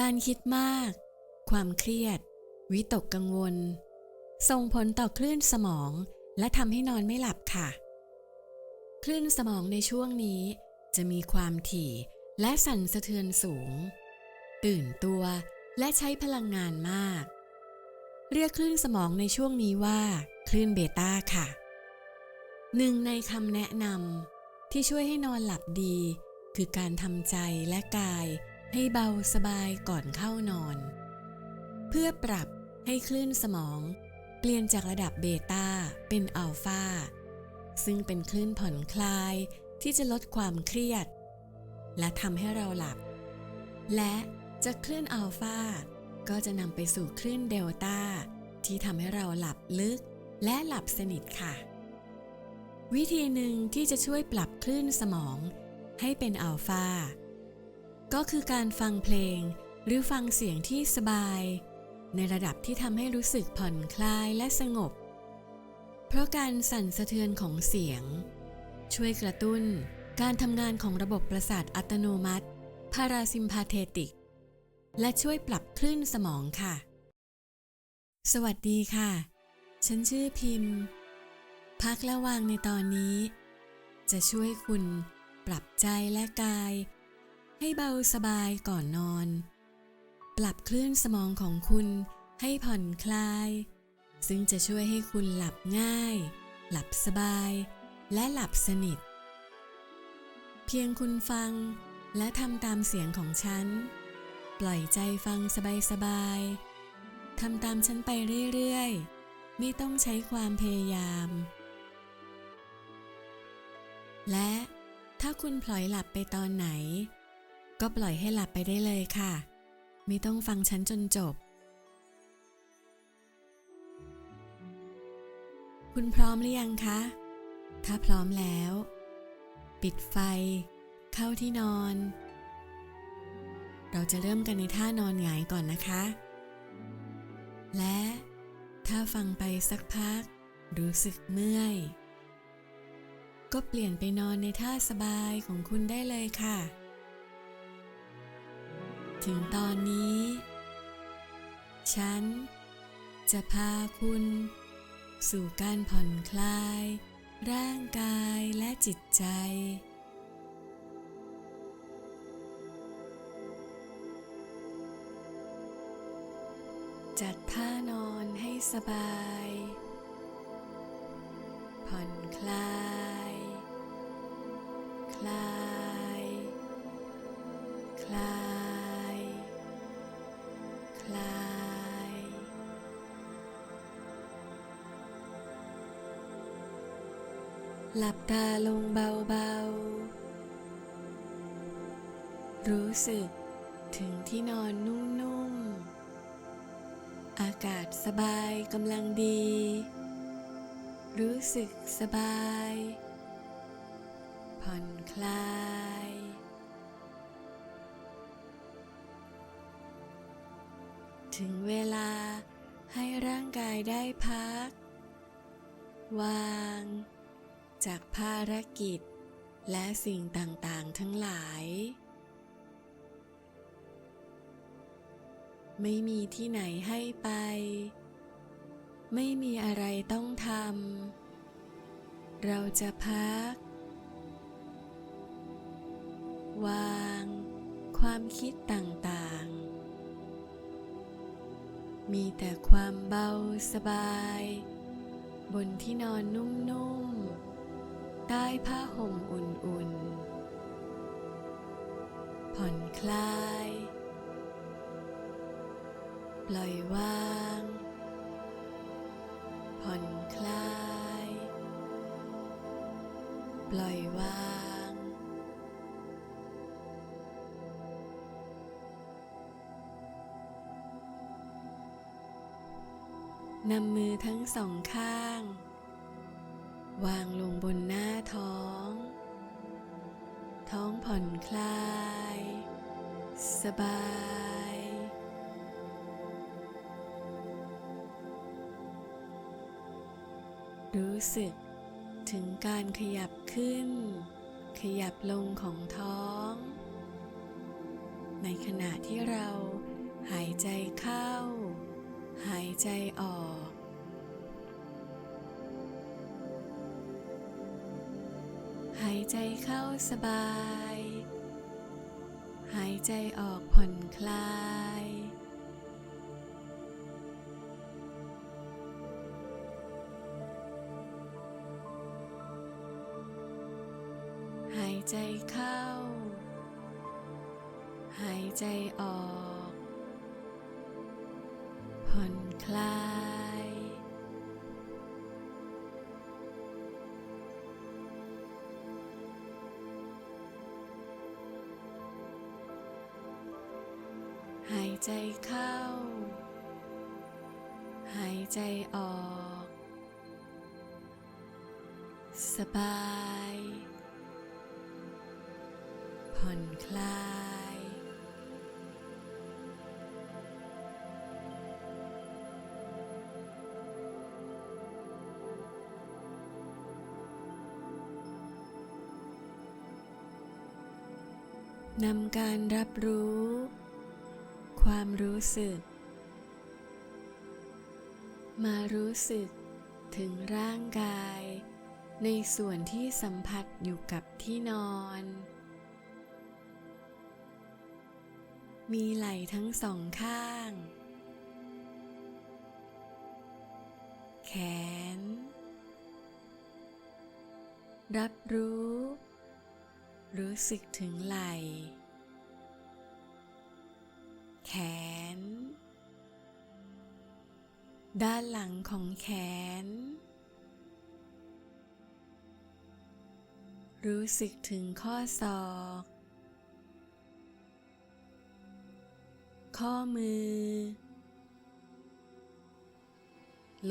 การคิดมาก ความเครียด วิตกกังวล ส่งผลต่อคลื่นสมองและทำให้นอนไม่หลับค่ะ คลื่นสมองในช่วงนี้จะมีความถี่และสั่นสะเทือนสูง ตื่นตัวและใช้พลังงานมาก เรียกคลื่นสมองในช่วงนี้ว่า คลื่นเบต้าค่ะ หนึ่งในคำแนะนำที่ช่วยให้นอนหลับดี คือการทำใจและกาย ให้เบาสบายก่อนเข้านอน เพื่อปรับให้คลื่นสมองเปลี่ยนจากระดับเบต้าเป็นอัลฟาซึ่งเป็นคลื่นผ่อนคลายที่จะลดความเครียด และทำให้เราหลับ และจากคลื่นอัลฟาก็จะนำไปสู่คลื่นเดลต้าที่ทำให้เราหลับลึกและหลับสนิทค่ะ วิธีหนึ่งที่จะช่วยปรับคลื่นสมองให้เป็นอัลฟา ก็คือการฟังเพลง หรือฟังเสียงที่สบาย ในระดับที่ทำให้รู้สึกผ่อนคลายและสงบ เพราะการสั่นสะเทือนของเสียง ช่วยกระตุ้นการทำงานของระบบประสาทอัตโนมัติพาราซิมพาเทติก และช่วยปรับคลื่นสมองค่ะ สวัสดีค่ะ ฉันชื่อพิมพ์ พักและวางในตอนนี้ จะช่วยคุณปรับใจและกาย ให้เบาสบายก่อนนอน ปรับคลื่นสมองของคุณให้ผ่อนคลาย ซึ่งจะช่วยให้คุณหลับง่าย หลับสบาย และหลับสนิท เพียงคุณฟังและทำตามเสียงของฉัน ปล่อยใจฟังสบายๆทำตามฉันไปเรื่อยๆ ไม่ต้องใช้ความพยายาม และถ้าคุณพลอยหลับไปตอนไหน ก็ปล่อยให้หลับไปได้เลยค่ะ ไม่ต้องฟังฉันจนจบ คุณพร้อมหรือยังคะ ถ้าพร้อมแล้ว ปิดไฟ เข้าที่นอน เราจะเริ่มกันในท่านอนหงายก่อนนะคะ และถ้าฟังไปสักพัก รู้สึกเมื่อย ก็เปลี่ยนไปนอนในท่าสบายของคุณได้เลยค่ะ ถึงตอนนี้ ฉันจะพาคุณ สู่การผ่อนคลาย ร่างกายและจิตใจ จัดท่านอนให้สบาย ผ่อนคลาย คลาย ลาย หลับตาลงเบาๆ รู้สึกถึงที่นอนนุ่มๆ อากาศสบายกำลังดี รู้สึกสบาย ผ่อนคลาย ถึงเวลาให้ร่างกายได้พัก วาง จากภารกิจ และสิ่งต่างๆทั้งหลาย ไม่มีที่ไหนให้ไป ไม่มีอะไรต้องทำ เราจะพัก วาง ความคิดต่างๆ มีแต่ความเบาสบาย บนที่นอนนุ่มๆ ใต้ผ้าห่มอุ่นๆ ผ่อนคลาย ปล่อยวาง ผ่อนคลาย ปล่อยวาง นำมือทั้งสองข้าง วางลงบนหน้าท้อง ท้องผ่อนคลาย สบาย รู้สึกถึงการขยับขึ้น ขยับลงของท้อง ในขณะที่เราหายใจเข้า หายใจออก หายใจเข้าสบาย หายใจออกผ่อนคลาย หายใจเข้า หายใจออก ผ่อนคลาย หายใจเข้า หายใจออก สบาย ผ่อนคลาย นำการรับรู้ ความรู้สึก มารู้สึกถึงร่างกาย ในส่วนที่สัมผัสอยู่กับที่นอน มีไหล่ทั้งสองข้าง แขน รับรู้ รู้สึกถึงไหล่ แขน ด้านหลังของแขน รู้สึกถึงข้อศอก ข้อมือ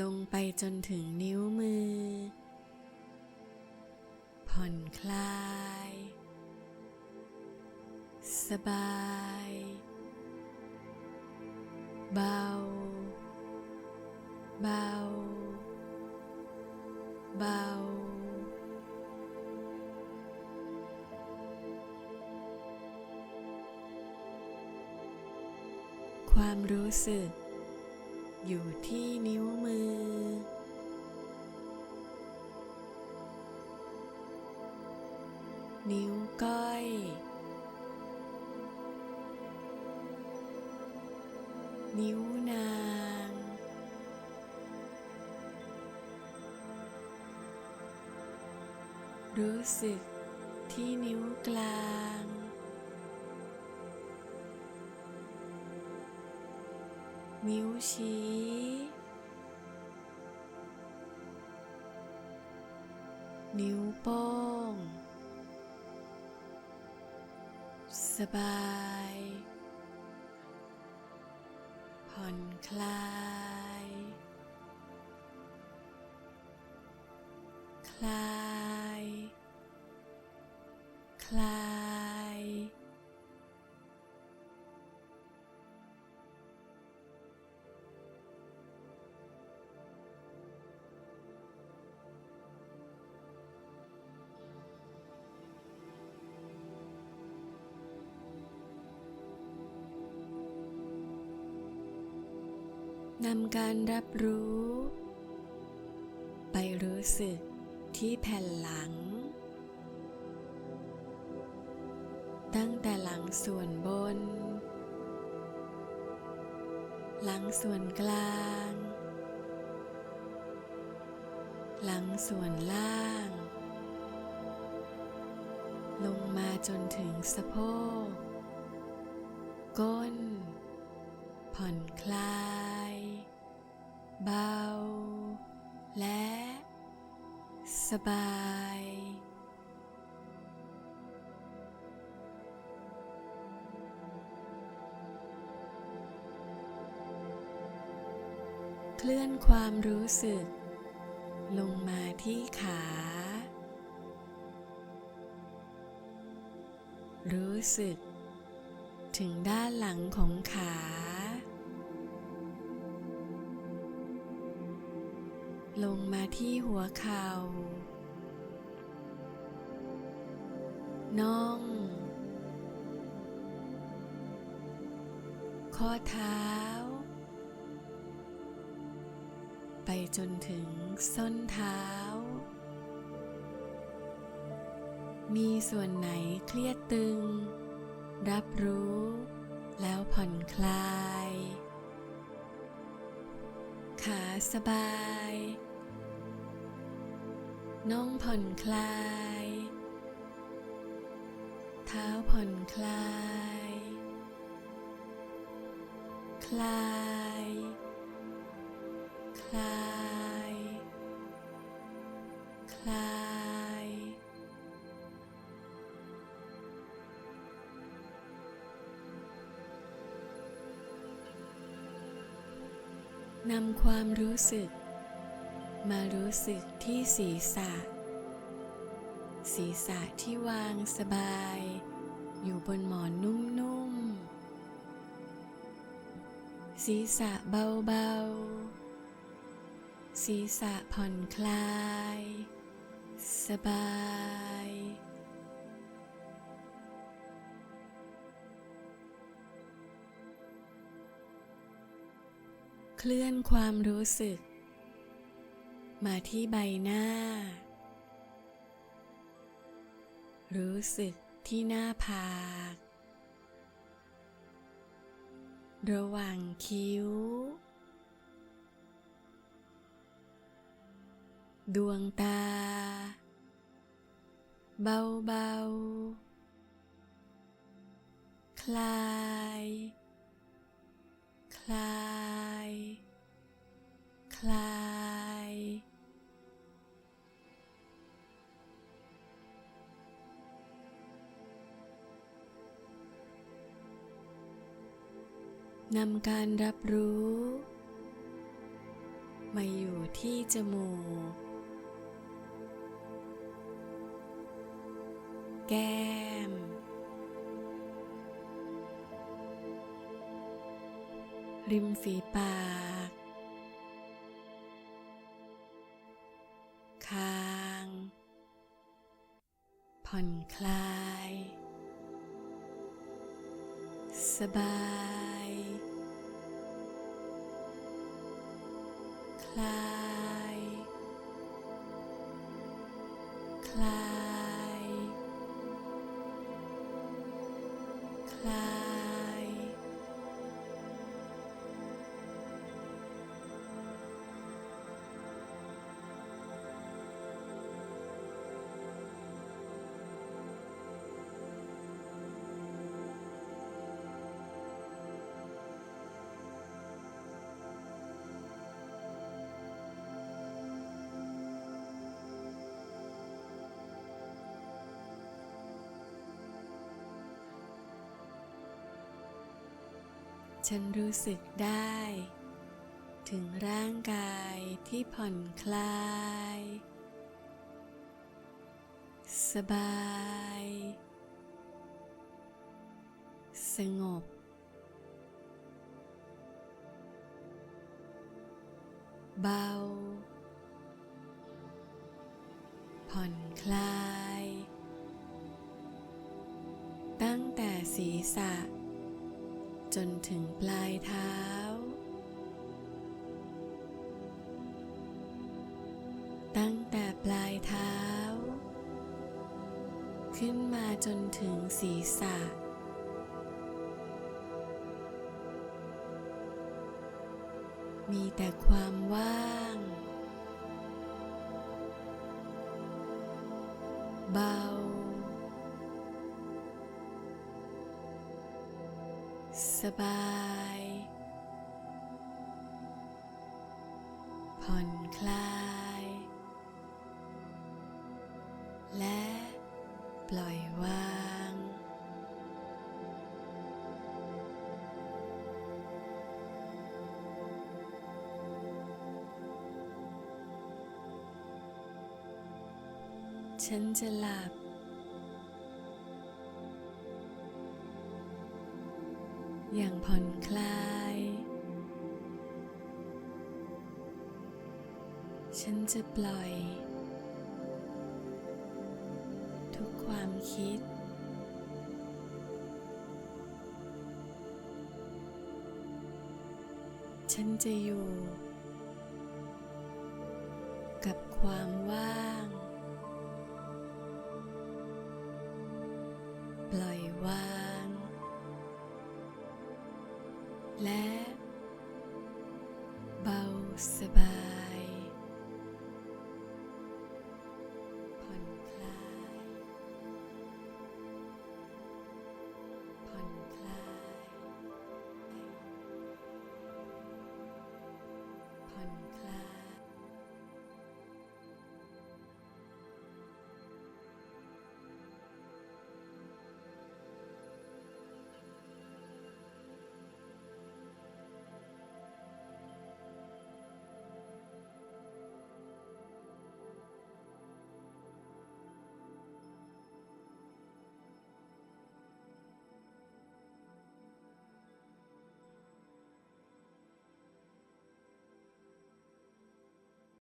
ลงไปจนถึงนิ้วมือผ่อนคลาย สบาย เบา เบา เบา ความรู้สึก อยู่ที่นิ้วมือ นิ้วก้อย นิ้วนาง รู้สึกที่นิ้วกลาง นิ้วชี้ นิ้วโป้ง สบาย ผ่อนคลาย คลาย นำการรับรู้ ไปรู้สึกที่แผ่นหลัง ตั้งแต่หลังส่วนบน หลังส่วนกลาง หลังส่วนล่าง ลงมาจนถึงสะโพก ก้น ผ่อนคลาย เบา และ สบาย เคลื่อนความรู้สึก ลงมาที่ขา รู้สึกถึงด้านหลังของขา ลงมาที่หัวเข่าน่อง ข้อเท้า ไปจนถึงส้นเท้า มีส่วนไหนเครียดตึง รับรู้แล้วผ่อนคลาย ขาสบาย น่องผ่อนคลาย เท้าผ่อนคลาย คลาย คลาย คลายนำความรู้สึก มารู้สึกที่ศีรษะ ศีรษะที่วางสบาย อยู่บนหมอนนุ่มๆ ศีรษะเบาๆ ศีรษะผ่อนคลาย สบายเคลื่อนความรู้สึก มาที่ใบหน้า รู้สึกที่หน้าผาก ระหว่างคิ้ว ดวงตา เบาๆ คลาย คลาย คลาย นำการรับรู้ มาอยู่ที่จมูก แก้ม ริมฝีปาก คลาย คลาย ฉันรู้สึกได้ ถึงร่างกายที่ผ่อนคลาย สบาย สงบเบา ผ่อนคลาย ตั้งแต่ศีรษะ จนถึงปลายเท้า ตั้งแต่ปลายเท้า ขึ้นมาจนถึงศีรษะ มีแต่ความว่าง เบา สบาย ผ่อนคลาย และปล่อยวาง ฉันจะหลับ อย่างผ่อนคลาย ฉันจะปล่อย ทุกความคิด ฉันจะอยู่ กับความว่าง